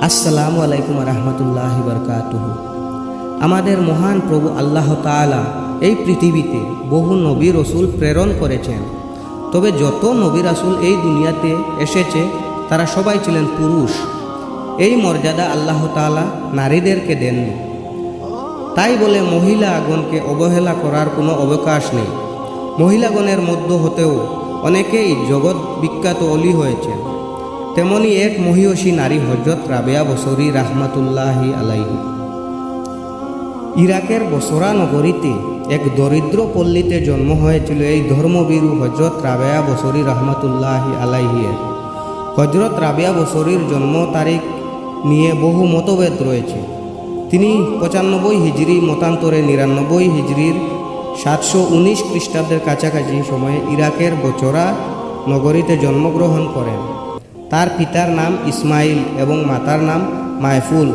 আসসালামু আলাইকুম রহমতুল্লাহ বরকাতুহ। আমাদের মহান প্রভু আল্লাহ তাআলা এই পৃথিবীতে বহু নবী রসুল প্রেরণ করেছেন। তবে যত নবী রাসুল এই দুনিয়াতে এসেছে, তারা সবাই ছিলেন পুরুষ। এই মর্যাদা আল্লাহ তাআলা নারীদেরকে দেননি। তাই বলে মহিলা মহিলাগণকে অবহেলা করার কোনো অবকাশ নেই। মহিলাগণের মধ্য হতেও অনেকেই জগৎ বিখ্যাত অলি হয়েছেন। তেমনি এক মহিষী নারী হজরত রাবেয়া বসরি রাহমাতুল্লাহি আলাইহি। ইরাকের বসরা নগরীতে এক দরিদ্র পল্লীতে জন্ম হয়েছিল এই ধর্মবীরু হজরত রাবেয়া বসরি রহমতুল্লাহি আলাইহিয়ের হজরত রাবেয়া বসরির জন্ম তারিখ নিয়ে বহু মতভেদ রয়েছে। তিনি পঁচানব্বই হিজড়ি মতান্তরে নিরানব্বই হিজড়ির সাতশো উনিশ খ্রিস্টাব্দের কাছাকাছি সময়ে ইরাকের বচরা নগরীতে জন্মগ্রহণ করেন। তার পিতার নাম ইসমাইল এবং মাতার নাম মায়ফুল।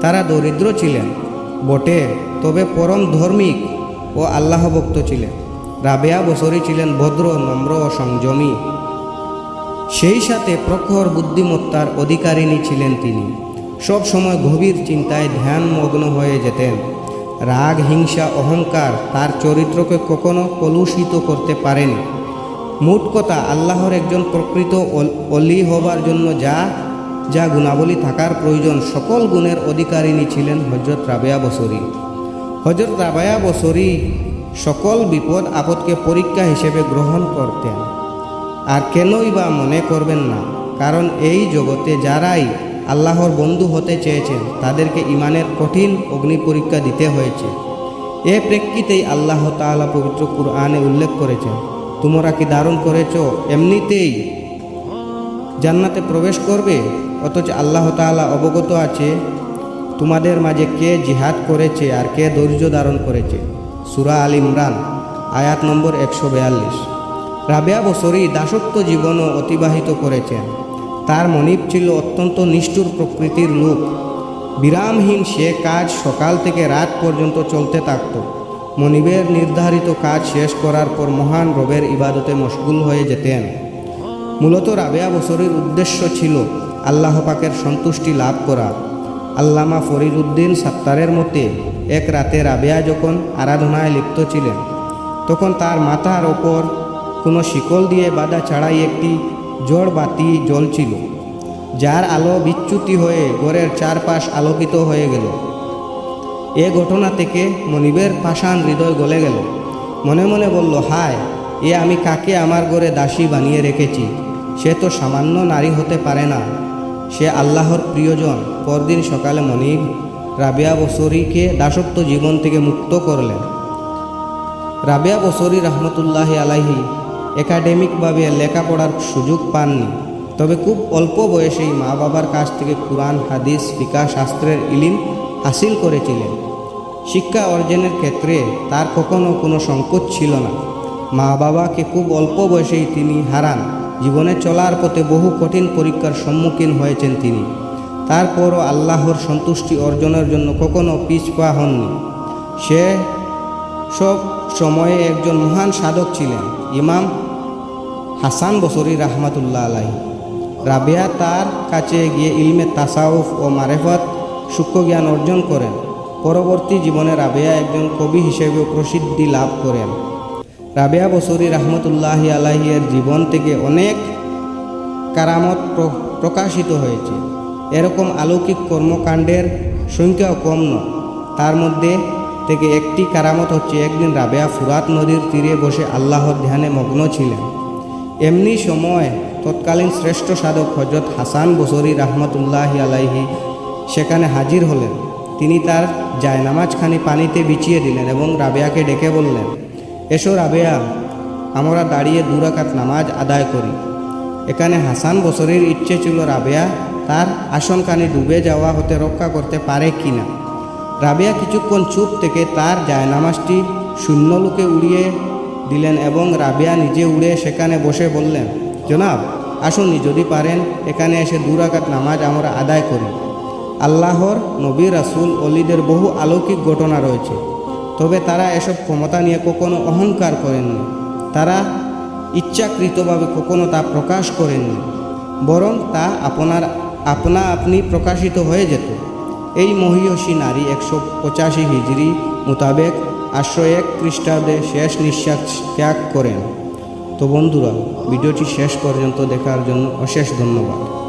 তারা দরিদ্র ছিলেন। বটে, তবে পরম ধর্মিক ও আল্লাহভক্ত ছিলেন। রাবেয়া বসরি ছিলেন ভদ্র, নম্র ও সংযমী। সেই সাথে প্রখর বুদ্ধিমত্তার অধিকারিণী ছিলেন তিনি। সব সময় গভীর চিন্তায় ধ্যানমগ্ন হয়ে যেতেন। রাগ, হিংসা, অহংকার তার চরিত্রকে কখনো কলুষিত করতে পারেনি। মোট কথা আল্লাহর একজন প্রকৃত অল- হবার জন্য যা যা গুণাবলী থাকার প্রয়োজন, সকল গুণের অধিকারিণী ছিলেন হজরত রাবেয়া বসরি। হজরত রাবেয়া বসরি সকল বিপদ আপদকে পরীক্ষা হিসেবে গ্রহণ করতেন। আর কেনই বা মনে করবেন না, কারণ এই জগতে যারাই আল্লাহর বন্ধু হতে চেয়েছেন, তাদেরকে ইমানের কঠিন অগ্নি পরীক্ষা দিতে হয়েছে। এ প্রেক্ষিতেই আল্লাহ তাআলা পবিত্র কুরআনে উল্লেখ করেছেন তোমরা কি ধারণ করেছ? এমনিতেই জান্নাতে প্রবেশ করবে? অথচ আল্লাহ তাআলা অবগত আছে, তোমাদের মাঝে কে জিহাদ করেছে আর কে ধৈর্য ধারণ করেছে? সুরা আল ইমরান, আয়াত নম্বর একশো বিয়াল্লিশ। রাবেয়া বসরি দাসত্ব জীবনও অতিবাহিত করেছেন। তার মনিব ছিল অত্যন্ত নিষ্ঠুর প্রকৃতির লোক। বিরামহীন সে কাজ সকাল থেকে রাত পর্যন্ত চলতে থাকত। মনিবের নির্ধারিত কাজ শেষ করার পর মহান রবের ইবাদতে মশগুল হয়ে যেতেন। মূলত রাবেয়া বসরির উদ্দেশ্য ছিল আল্লাহ পাকের সন্তুষ্টি লাভ করা। আল্লামা ফরিদ উদ্দিন সাত্তারের মতে, এক রাতে রাবেয়া যখন আরাধনায় লিপ্ত ছিলেন, তখন তার মাথার ওপর কোনো শিকল দিয়ে বাঁধা ছাড়াই একটি জড় বাতি জ্বলছিল, যার আলো বিচ্যুতি হয়ে ঘরের চারপাশ আলোকিত হয়ে গেল। এ ঘটনা থেকে মনিবের পাষাণ হৃদয় গলে গেল। মনে মনে বলল, হায়, এ আমি কাকে আমার ঘরে দাসী বানিয়ে রেখেছি? সে তো সামান্য নারী হতে পারে না। সে আল্লাহর প্রিয়জন। পরদিন সকালে মনিব রাবিয়া বসরিকে দাসত্ব জীবন থেকে মুক্ত করলেন। রাবিয়া বসরি রহমতুল্লাহ আলাহি একাডেমিকভাবে লেখাপড়ার সুযোগ পাননি। তবে খুব অল্প বয়সেই মা বাবার কাছ থেকে কোরআন, হাদিস, ফিকা, শাস্ত্রের ইলিম হাসিল করেছিলেন। শিক্ষা অর্জনের ক্ষেত্রে তার কখনো কোনো সংকোচ ছিল না। মা বাবাকে খুব অল্প বয়সেই তিনি হারান। জীবনে চলার পথে বহু কঠিন পরীক্ষার সম্মুখীন হয়েছেন তিনি। তারপরও আল্লাহর সন্তুষ্টি অর্জনের জন্য কখনো পিছপা হননি। সে সব সময়ে একজন মহান সাধক ছিলেন, ইমাম হাসান বসরি রাহমাতুল্লাহ আলাই রাবেয়া তার কাছে গিয়ে ইলমে তাসাউফ ও মারেফত সূক্ষ্ম জ্ঞান অর্জন করেন। পরবর্তী জীবনে রাবেয়া একজন কবি হিসেবেও প্রসিদ্ধি লাভ করেন। রাবেয়া বসরি রাহমতুল্লাহি আলাহিয়ের জীবন থেকে অনেক কারামত প্র- প্রকাশিত হয়েছে। এরকম অলৌকিক কর্মকাণ্ডের সংখ্যাও কম নয়। তার মধ্যে থেকে একটি কারামত হচ্ছে একদিন রাবেয়া ফুরাত নদীর তীরে বসে আল্লাহর ধ্যানে মগ্ন ছিলেন। এমনি সময় তৎকালীন শ্রেষ্ঠ সাধক হজরত হাসান বসরি রহমতুল্লাহ আলাইহি সেখানে হাজির হলেন। তিনি তার জায়নামাজখানি পানিতে বিছিয়ে দিলেন এবং রাবেয়াকে ডেকে বললেন, এসো রাবেয়া, আমরা দাঁড়িয়ে দুরাকাত নামাজ আদায় করি। এখানে হাসান বছরের ইচ্ছে ছিল রাবেয়া তার আসনখানি ডুবে যাওয়া হতে রক্ষা করতে পারে কিনা। রাবেয়া কিছুক্ষণ চুপ থেকে তার জায়নামাজটি শূন্যলোকে উড়িয়ে দিলেন এবং রাবেয়া নিজে উড়ে সেখানে বসে বললেন, জনাব, আসুন যদি পারেন, এখানে এসে দুরাকাত নামাজ আমরা আদায় করি। আল্লাহর নবী, রাসুল অলিদের বহু অলৌকিক ঘটনা রয়েছে। তবে তারা এসব ক্ষমতা নিয়ে কখনো অহংকার করেননি। তারা ইচ্ছাকৃতভাবে কখনো তা প্রকাশ করেননি, বরং তা আপনার, আপনা আপনি প্রকাশিত হয়ে যেত। এই মহিয়সী নারী একশো পঁচাশি হিজড়ি মোতাবেক আটশো এক খ্রিস্টাব্দে শেষ নিঃশ্বাস ত্যাগ করেন। তো বন্ধুরা, ভিডিওটি শেষ পর্যন্ত দেখার জন্য অশেষ ধন্যবাদ।